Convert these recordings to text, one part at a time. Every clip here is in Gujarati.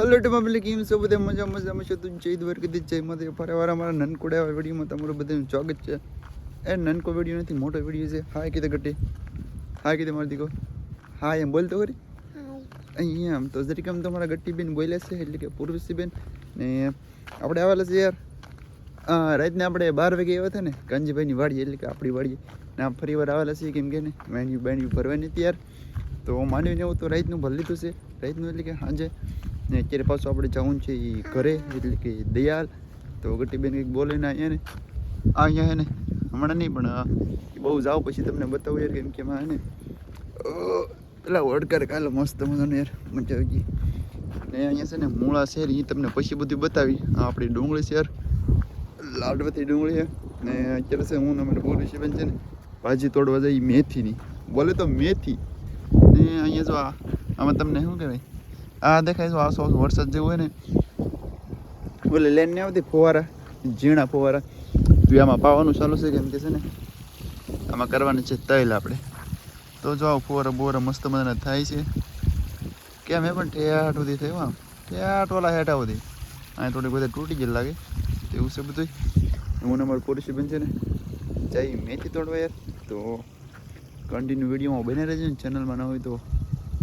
હલો ટમાબલી કેમ છો બધા મજા મજામાં છો? તું જય દ્વારકાધીશ જય માતા ફરેવાર અમારા નનકોડા વિડીયોમાં તમારું બધાનું સ્વાગત છે. એ નનકો વીડિયો નથી મોટો વીડિયો છે. હાય કીધે ગટ્ટી હાય કીધે મારી દીકો. હા એમ બોલતો ખરી. અહીંયા આમ તો જરીક આમ તમારા ગટ્ટીબેન બોલ્યા છે એટલે કે પૂર્વસીબેન ને આપણે આવેલા છે યાર. હા રાતને આપણે બાર વાગે આવ્યા હતા ને કંજીભાઈની વાડી એટલે કે આપણી વાડી ને આમ ફરી વાર આવેલા છીએ કેમ કે ને મેન્યુ બેન્યુ ભરવાની હતી યાર. તો માનવીને એવું તો રાતનું ભરી લીધું છે. રાતનું એટલે કે સાંજે ને અત્યારે પાછું આપણે જવું છે એ ઘરે, એટલે કે દયાલ. તો ગટ્ટીબેન કંઈક બોલે ને અહીંયા ને. અહીંયા હે ને. હમણાં નહીં, પણ બહુ જાઓ પછી તમને બતાવું યાર કેમ કે એમાં હે ને. પેલા વડકાર કાલે મસ્ત મજાનું યાર, મજા આવી ગઈ. ને અહીંયા છે ને મૂળા શહેર એ તમને પછી બધું બતાવી. આ આપણી ડુંગળી યાર. લાડવતી ડુંગળી ને અત્યારે છે હું અમારે છે બેન છે ને ભાજી તોડવા જાય મેથીની. બોલે તો મેથી. ને અહીંયા જો આમાં તમને શું કહેવાય? આ દેખાય છે આસો વરસાદ જેવું હોય ને. ઓલે લેન ને આવતી? ફુવારા, ઝીણા ફુવારા. આમાં પાવાનું ચાલુ છે કેમ કે છે ને, આમાં કરવાની છે તૈલ આપણે. તો જો ફુવારા બોરા મસ્ત મજાના થાય છે. કેમ એ પણ ઠેઠ સુધી થયું આમ. ઠેઠ ઓલા હેઠા સુધી. અહીંયા થોડી બધા તૂટી ગયેલ લાગે. એવું છે બધું હું અમારું પોલીસ બેન છે ને જઈ મેથી તોડવા યાર. તો કન્ટિન્યુ વિડીયોમાં બને રહેજો ને ચેનલમાં ન હોય તો.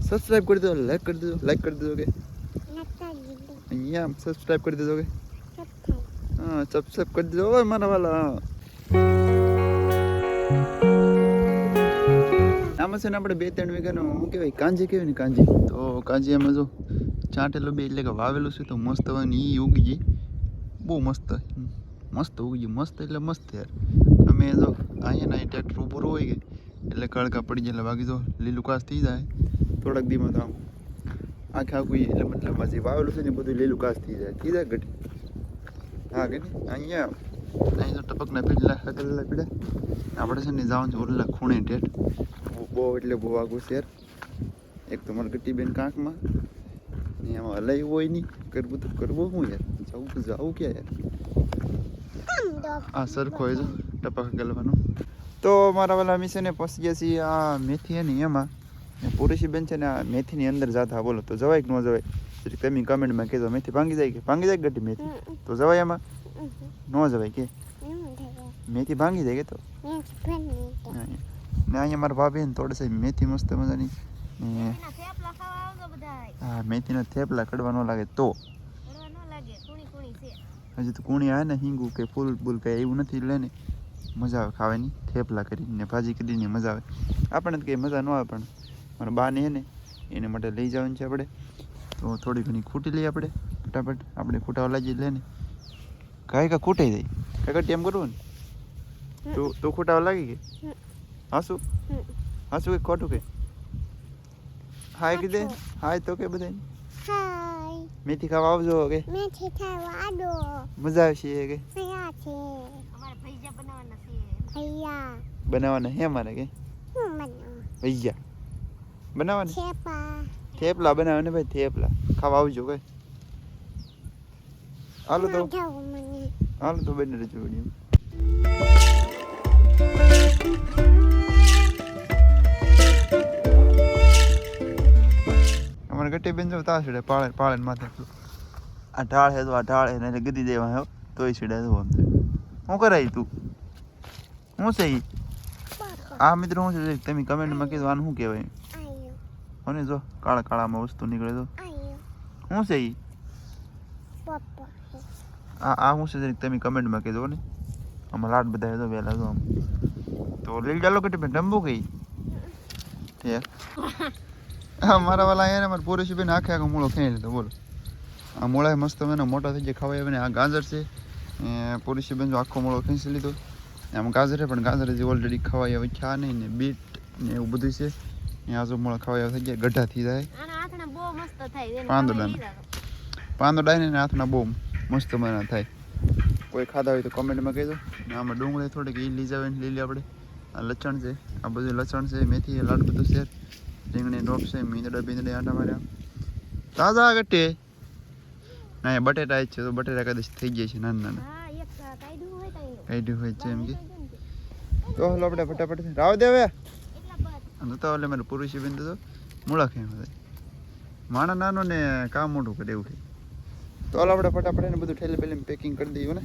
સબસ્ક્રાઈબ કરી દો લાઈક કરી દેજો લાઈક કરી દેજો કે અહીંયા સબસ્ક્રાઈબ કરી દેજો કે હા સબસ્ક્રાઇબ કરી દેજો હવે મારા વાલા આમાં છે ને આપણે બે ત્રણ વીઘાનું શું કહેવાય કાંજી કહેવાય ને કાંજી તો કાંજી એમાં જો ચાંટેલું બે એટલે કે વાવેલું છે તો મસ્ત હોય ને એ ઉગી ગઈ બહુ મસ્ત મસ્ત ઉગી મસ્ત એટલે મસ્ત યાર અમે જો અહીંયા ટ્રેક્ટર ઉપર હોય ગઈ એટલે કડકા પડી જાય એટલે બાકી જો લીલું કાસ થઈ જાય. થોડાક દીમાં તો આખે આખું એટલે મતલબ જે વાવેલું છે ને બધું લીલું કાસ થઈ જાય. થઈ જાય ઘટી. હા કે અહીંયા. અહીં તો ટપકના પીડલા હકલેલા પીડા આપણે છે ને જવાનું છે ઓરલા ખૂણે ઠેઠ. બહુ- એટલે બહુ આગું શેર એક તો મારી બેન કાંકમાં. ને એમાં હલાયું હોય નહીં. કરવું તો કરવું હું યાર. જવું તો જવું ક્યાં યાર? આ સરખો હોય છે ટપક ગલવાનું. તો મારા વાલા મિશને પહોંચી ગયા છીએ આ મેથી એની એમાં પુરુષી બેન છે ને આ મેથીની અંદર જાતા બોલો. તો જવાય કે ન જવાય? પછી તમે કમેન્ટમાં કહેજો મેથી ભાંગી જાય કે? ભાંગી જાય ગઢી મેથી? તો જવાય એમાં? ન જવાય કે? મેથી ભાંગી જાય કે તો? ને અહીંયા મારા ભાભી ને તોડે છે મેથી મસ્ત મજાની. ને હા મેથીના થેપલા કડવા ન લાગે તો. હજી તો કુણી આવે ને હિંગુ કે ફૂલ બુલ કઈ એવું નથી લે ને. મજા આવે ખાવાની થેપલા કરીને ભાજી કરીને મજા આવે. આપણને તો કંઈ મજા ન આવે પણ મારા બાને હે ને એને માટે લઈ જવાનું છે આપણે. તો થોડી ઘણી ખૂટી લઈએ આપણે ફટાફટ. આપણે ખૂટાવા લાગી લે ને. કાંઈ કાંઈ ખૂટાઈ જાય. કાંઈ ટેમ કરવું ને? તું તું ખૂટાવા લાગી ગઈ હાસુ? હાસુ કે ખોટું કે? હાય કીધે? હાય તો કે બધા મેથી ખાવા આવજો કે? મેં થેથા વાડો મજા આવશે કે? ભૈયા બનાવવાના હે મારે કે? ભૈયા બનાવવાના? થેપલા. બનાવવાના ભાઈ થેપલા. ખાવા આવજો કઈ. હાલો તો. હાલો તો બને રજો અમારે ગટ્ટી બેન જો તા છેડે પાળે પાળે માથે આ ઢાળ હે તો આ ઢાળ હે ને ગદી દેવા હે. તોય છેડે તો આમ શું કરાય તું? શું છે આ મિત્રો શું છે તમે કમેન્ટમાં કીધું આનું શું કહેવાય? અને જો કાળા કાળામાં વસ્તુ નીકળે તો. શું છે ઈ? આ આ શું છે તમે કમેન્ટમાં કહેજો ને? આમાં લાડ બધા તો વહેલા તો આમ. તો લીલ ચાલો કે તમે ડંબુ કઈ? હે મારા વાલા અહીંયા મારા પોરેશી બેન આખે આખો મૂળો ખેંચી લીધો બોલો. આ મૂળા મસ્ત મને મોટા થઈ જાય ખાવાય ને આ ગાજર છે. એ પોરેશી બેન જો આખો મૂળો ખેંચી લીધો. આમ ગાજરે પણ ગાજર જે ઓલરેડી ખવાય હવે ખ્યા નહીં ને બીટ ને એવું બધું છે. અહીંયા આજુમોળા મૂળા ખવાય થઈ ગયા ગઢા થઈ જાય. પાંદડાના. પાંદડા ને. હાથના બહુ મસ્ત મજા થાય. કોઈ ખાધા હોય તો કોમેન્ટમાં કહેજો. ને આમાં ડુંગળી થોડીક એ લઈ જાવે ને લે આપણે. આ લચણ છે આ બધું લચણ છે મેથી લાડ બધું છે. રીંગણી ડોપ છે મીંદડા બીંદડા આટા માર્યા. તાજા ગટ્ટે. ના એ બટેટા જ છે તો બટેટા કદાચ થઈ ગયા છે નાના નાના કાઢ્યું હોય છે એમ કે. તો હલો આપણે ફટાફટ રાવ દે હવે. તો એટલે મારે પુરુષી બેન તો મૂળા ખેમ માણા નાનો ને કામ મોટું કરે એવું છે તો હાલ આપણે ફટાફટ એને બધું ઠેલે પેલી પેકિંગ કરી દઈએ ને.